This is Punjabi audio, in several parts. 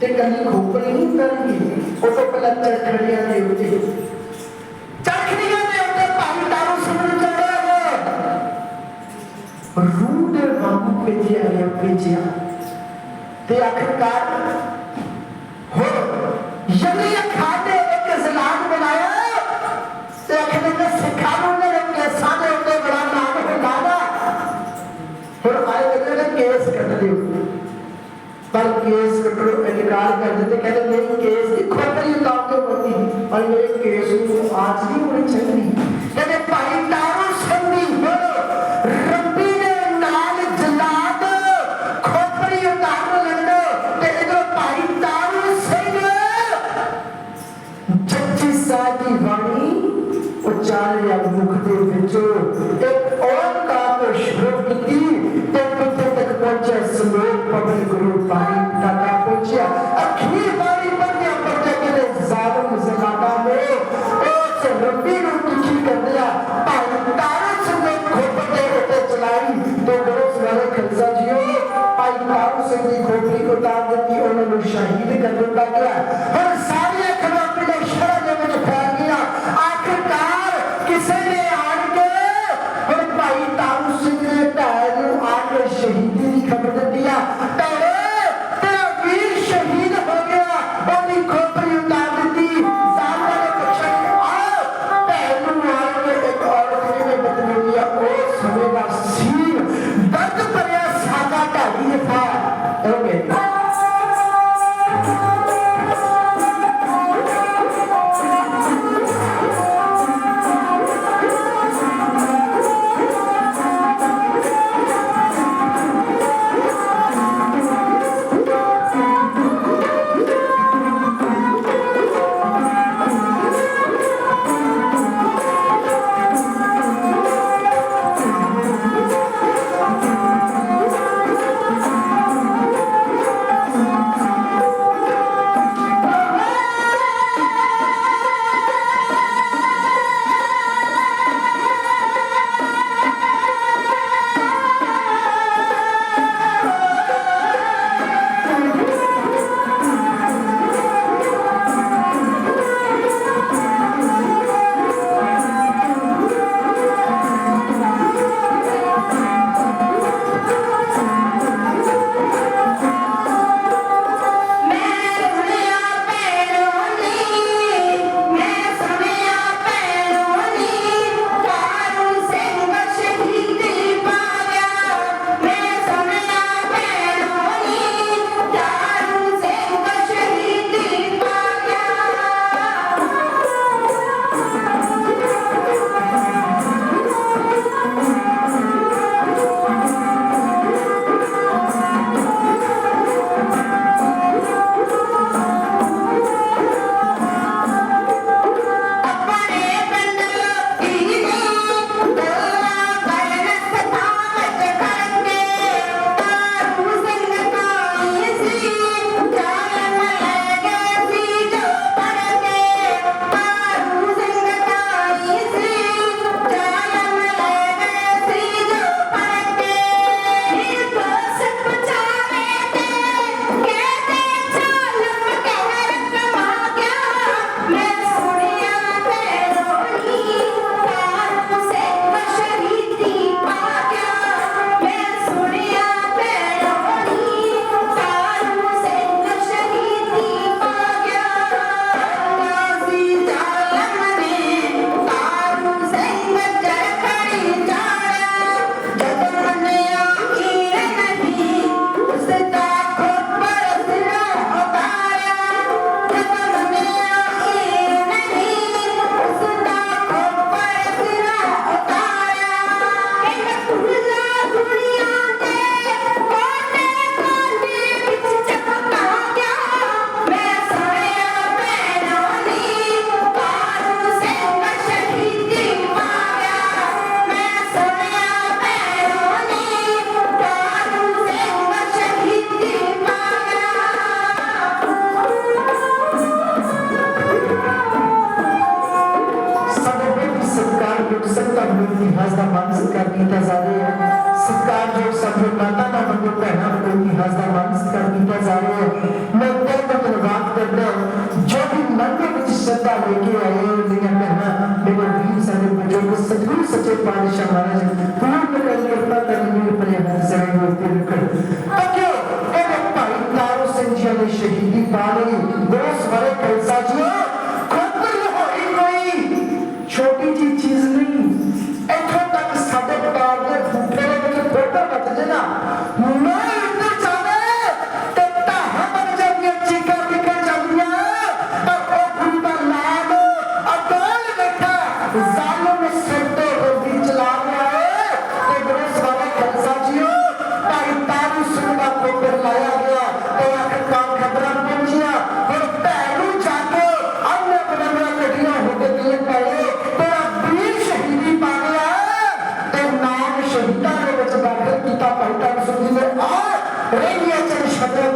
ਤੇ ਕਦੀ ਖੋਪੜੀ ਨਹੀਂ ਕਰਨਗੀ। ਉਹ ਤੋਂ ਪਲੱਤਰ ਖੜੀਆਂ ਦੇ ਉੱਤੇ। ਚੱਖਣੀਆਂ ਦੇ ਉੱਤੇ ਭਾਈ ਤਾਰੂ ਸੁਣਨ ਦੇ ਤੇ ਆਖਿਰਕਾਰ under the category case aí ਸਤਿਕਾਰ ਜੋ ਸਭੇ ਮਾਤਾ ਦਾ ਬੰਦੂ ਪਹਿਨਾ ਕੋ ਕੀ ਹਾਜ਼ਰ ਮੰਨ ਸਤਿਕਾਰ ਕੀਤਾ ਜਾ ਰਿਹਾ ਮੈਂ ਕੋ ਕੋ ਧੰਨਵਾਦ ਕਰਦਾ ਜੋ ਵੀ ਮਨ ਦੇ ਵਿੱਚ ਸੱਤਾ ਲੈ ਕੇ ਆਏ ਜਿਹਨਾਂ ਪਹਿਨਾ ਮੇਰੇ ਵੀਰ ਸਾਡੇ ਬੱਚੇ ਕੋ ਸਤਿਗੁਰ ਸੱਚੇ ਪਾਤਸ਼ਾਹ ਮਹਾਰਾਜ ਪੂਰਨ ਕਰੀ ਕਰਤਾ ਤਨ ਮੇਰੇ ਪਰਿਵਾਰ ਸਾਰੇ ਮੋਤੀ ਰਖੜ ਅੱਗੇ ਇਹ ਭਾਈ ਤਾਰੂ ਸਿੰਘ ਜੀ ਦੀ ਸ਼ਹੀਦੀ ਪਾ ਲਈ সাধারণ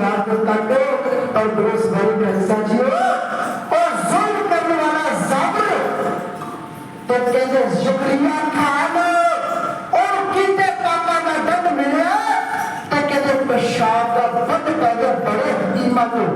ਚੁੱਕੀਆਂ ਪਰਿਵਾਰ ਦੇ ਤੱਕ ਔਰ ਦੋਸਤ ਭਾਈ ਕੈਸਾ ਜੀ ਔਰ ਜ਼ੁਲਮ ਕਰਨ ਵਾਲਾ ਜ਼ਾਬਰ ਤੇ ਕਹਿੰਦੇ ਸ਼ੁਕਰੀਆ ਖਾਨ ਔਰ ਕਿਤੇ ਪਾਪਾ ਦਾ ਦੰਦ ਮਿਲਿਆ ਤੇ ਕਹਿੰਦੇ ਪਿਸ਼ਾਬ ਦਾ ਵੱਡ ਪੈ ਗਿਆ ਬੜੇ ਹਕੀਮਾਂ ਤੋਂ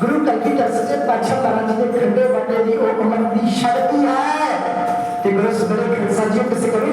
ਗੁਰੂ ਕਲਗੀਧਰ ਸੱਚੇ ਪਾਤਸ਼ਾਹ ਮਹਾਰਾਜ ਜੀ ਦੇ ਖੰਡੇ ਬਾਟੇ ਦੀ ਉਹ ਅਮਰ ਦੀ ਸ਼ਕਤੀ ਹੈ ਤੇ ਗੁਰੂ ਸਬਰੇ ਖਲਸਾ ਜੀ ਕਿਸੇ ਕਵੀ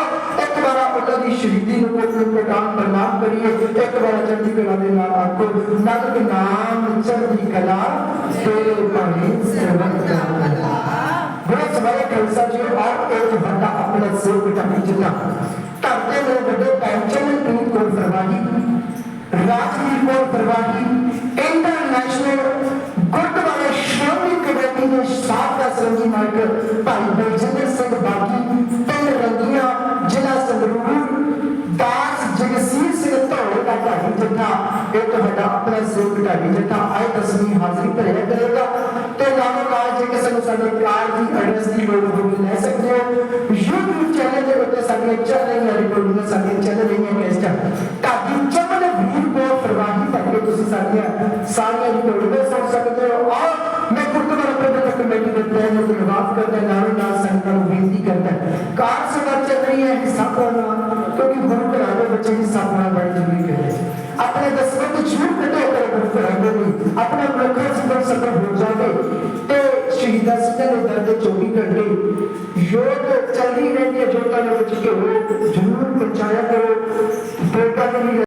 ਦੀ ਸ਼ਹੀਦੀ ਨੂੰ ਕੋਈ ਪ੍ਰਦਾਨ ਪ੍ਰਣਾਮ ਕਰੀਏ ਇੱਕ ਵਾਰ ਚੜ੍ਹਦੀ ਕਲਾ ਦੇ ਨਾਲ ਆਖੋ ਨੰਦ ਨਾਮ ਚੜ੍ਹਦੀ ਕਲਾ, ਤੇਰੇ ਭਾਣੇ ਸਰਬਤ ਦਾ ਭਲਾ। ਬਹੁਤ ਸਾਰੇ ਖਾਲਸਾ ਜੀ, ਆਪ ਇੱਕ ਵੱਡਾ ਆਪਣਾ ਸਿਰ ਬਿਠਾਈ ਜਿੰਨਾ? ਧਰਤੇ ਦੇ ਵੱਡੇ ਪੈਂਚਨ ਪ੍ਰੀਤ ਕੋਲ ਫਰਵਾਹੀ ਰਾਜਵੀਰ ਕੋਲ ਫਰਵਾਹੀ ਇੰਟਰਨੈਸ਼ਨਲ ਗੁਰਦੁਆਰਾ ਸ਼੍ਰੋਮਣੀ ਕਮੇਟੀ ਦੇ ਸਾਬਕਾ ਸੰਗੀ ਨਾਇਕ ਭਾਈ ਬਲਜਿੰਦਰ ਸਿੰਘ ਬਾਗੀ ਪਿੰਡ ਰੰਗੀਆਂ ਜ਼ਿਲ੍ਹਾ ਸੰਗਰੂਰ کا ڈھائی جتھا ایک ہڈا اپنا سوک ڈھائی جتھا آئے تسمی حاضری پر ہے کرے گا تو دانو کا جے کہ سنو ساڈے پیار دی ایڈریس دی لوڑ ہوگی لے سکتے ہو یوٹیوب چینل دے اوپر ساڈے چینل دے ریکارڈنگ ساڈے چینل دے ہیں اس ٹائم تاکہ چمن بھیر کو پرواہی تک تسی ساڈے سارے ریکارڈنگ سن سکتے ہو اور میں قرطبہ رب تک کمیٹی دے پلان کو نواف کرتا ہے نارو ناز سنگ کا ویندی کرتا ہے کار سے بات چل رہی ہے سب کا نام بچے کی ساتھنا بڑی ضروری کرے اپنے دسمے کو چھوٹ کٹے کر کرتے رہنے گی اپنا ملکہ جیون سفر ہو جانے تو شہیدہ سیدھا نے درد چوبی کر گئی یوگ چل ہی رہی ہے جو کا لوگ کے ہو ضرور پہنچایا کرو بیٹا نہیں